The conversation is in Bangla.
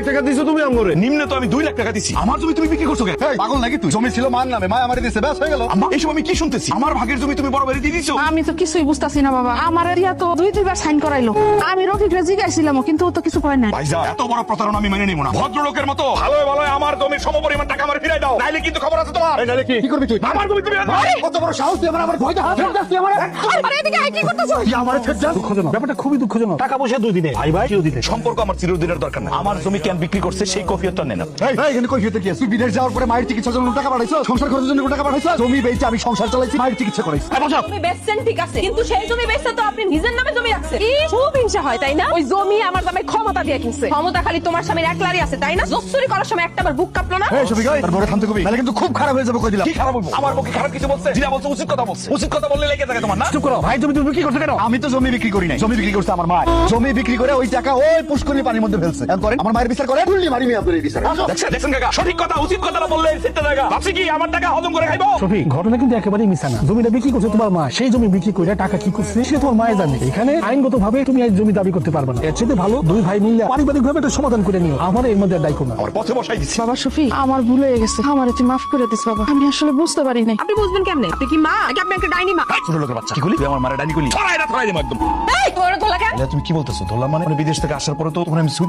লাখ টাকা দিছো তুমি আমরে নিম্নে তো আমি দুই লাখ টাকা দিছি। আমার জমি তুমি বিক্রি করছ কেন? পাগল নাকি তুই? জমি ছিল মার নামে মা আমারে দিছে ব্যাস হয়ে গেল। এইসব আমি কি শুনতেছি? আমার ভাগের জমি তুমি বড় বাড়ি দিয়ে দিছো? আমি তো কিছুই বুঝতাছি না বাবা। আমার এরিয়া তো দুই দুইবার সাইন করাইলো। আমি রফিকরে জিগাইছিলাম কিন্তু ও তো কিছু কয় না ভাইজা এত বড় প্রতারণা আমি মেনে নিব না। ভদ্রলোকের মতো। ভালো ভালোই কিন্তু খবর আছে তোমার। কি? কি করবি তুই? আমার জমি তুমি কত বড় সাহস তুই আমার আমার ফেরত তুই আমার। আরে এদিকে আয়, কি করতেছো? তুই আমার যা। দুঃখজনক। ব্যাপারটা খুবই দুঃখজনক। টাকা পয়সা দুই দিনে। ভাই ভাই চিরদিনে সম্পর্ক আমার চিরদিনের দরকার নাই। আমার জমি কেন বিক্রি করছে সেই কফিয়ত নেন এই এখানে কই ফিরতে কি আছে? তুই বিদেশ যাওয়ার পরে মায়ের চিকিৎসার জন্য টাকা পাঠাইছো? সংসার খরচের জন্য টাকা পাঠাইছো? জমি বেচে আমি সংসার চালাইছি মায়ের চিকিৎসা করাইছি। বেচছেন ঠিক আছে। কিন্তু সেই জমি বেচতে তো আপনি নিজের নামে জমি খুব হিংসা হয় তাই না? ওই জমি আমার নামে ক্ষমতা দিয়ে কিনছে। ক্ষমতা খালি তোমার স্বামীর একলারই আছে তাই না? জসুরি করার সময় একটা বার বুক কাঁপলো না? এই সফিক ওই তার থামতে কবি। তাহলে কিন্তু খুব খারাপ হয়ে যাবে কই দিলাম? কি খারাপ বলব? আমার পক্ষে খারাপ কিছু বলছে? জিরা বলছে উচিত কথা বলছে। উচিত কথা বললে লেগে থাকে তোমার না? চুপ করো। ভাই জমি তুমি কি করছ কেন? আমি তো জমি বিক্রি করি নাই। জমি বিক্রি করছে আমার মা জমি বিক্রি করে ওই টাকা ওই পুষ্করিণী পানির মধ্যে ফেলছে। এখন করেন আমার মায়ের বিচার করে গুল্লি মারি মি আপনার এই বিচার। দেখছেন? দেখছেন কাকা? সঠিক কথা উচিত কথা না বললে সেটা জায়গা। ভাবছি কি আমার টাকা হজম করে খাইবো? ঘটনা কিন্তু একেবারেই মিশা না। জমিটা বিক্রি করছে তোমার মা। সেই জমি বিক্রি করে টাকা কি করছে সে তোমার মায়ের জানে। এখানে আইনগত ভাবে তুমি এই জমি দাবি করতে পারবে না। এর চেয়ে ভালো দুই ভাই মিলে পারিবারিক ভাবে একটা সমাধান করে নিও। আমার এর মধ্যে দায়িত্ব না। আমার পথে বসাই দিছি। বাবা শফি আমার ভুল হয়ে গেছে। আমার তুই মাফ করে দিস বাবা। আমি আসলে বুঝতে পারি নাই। আপনি বুঝবেন কেমনে? আপনি কি মা? নাকি আপনি একটা ডাইনি মা? ছোট লোকের বাচ্চা। কি কইলি তুই আমার মারা ডাইনি কইলি ছড়াই না ছড়াই দে একদম। এই! তোর ধোলা কেন? তুমি কি বলতেছো? ধরলাম মানে? বিদেশ থেকে আসার পরে তো তোমার আমি